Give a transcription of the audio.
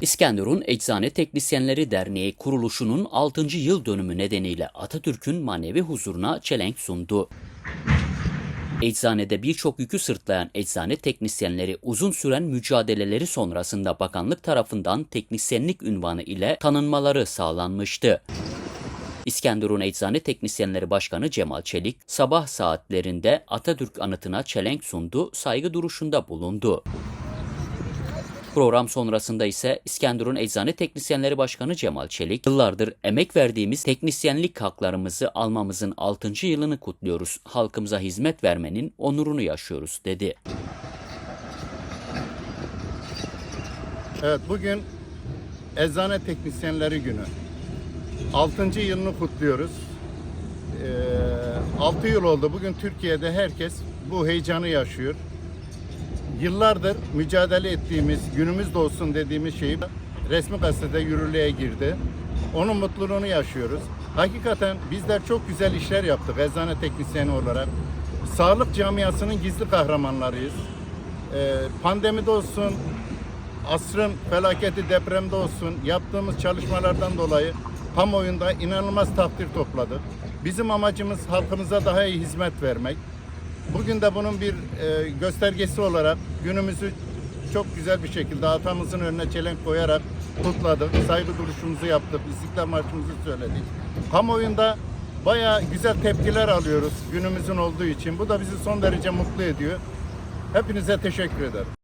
İskenderun Eczane Teknisyenleri Derneği kuruluşunun 6. yıl dönümü nedeniyle Atatürk'ün manevi huzuruna çelenk sundu. Eczanede birçok yükü sırtlayan eczane teknisyenleri uzun süren mücadeleleri sonrasında bakanlık tarafından teknisyenlik ünvanı ile tanınmaları sağlanmıştı. İskenderun Eczane Teknisyenleri Başkanı Cemal Çelik sabah saatlerinde Atatürk anıtına çelenk sundu, saygı duruşunda bulundu. Program sonrasında ise İskenderun Eczane Teknisyenleri Başkanı Cemal Çelik, yıllardır emek verdiğimiz teknisyenlik haklarımızı almamızın 6. yılını kutluyoruz. Halkımıza hizmet vermenin onurunu yaşıyoruz dedi. Evet bugün Eczane Teknisyenleri Günü. 6. yılını kutluyoruz. 6 yıl oldu. Bugün Türkiye'de herkes bu heyecanı yaşıyor. Yıllardır mücadele ettiğimiz, günümüzde olsun dediğimiz şey resmi gazetede yürürlüğe girdi. Onun mutluluğunu yaşıyoruz. Hakikaten bizler çok güzel işler yaptık eczane teknisyeni olarak. Sağlık camiasının gizli kahramanlarıyız. Ee, pandemide olsun, asrın felaketi depremde olsun yaptığımız çalışmalardan dolayı kamuoyunda inanılmaz takdir topladık. Bizim amacımız halkımıza daha iyi hizmet vermek. Bugün de bunun bir e, göstergesi olarak günümüzü çok güzel bir şekilde atamızın önüne çelenk koyarak kutladık. Saygı duruşumuzu yaptık. İstiklal Marşımızı söyledik. Kamuoyunda bayağı güzel tepkiler alıyoruz günümüzün olduğu için. Bu da bizi son derece mutlu ediyor. Hepinize teşekkür ederim.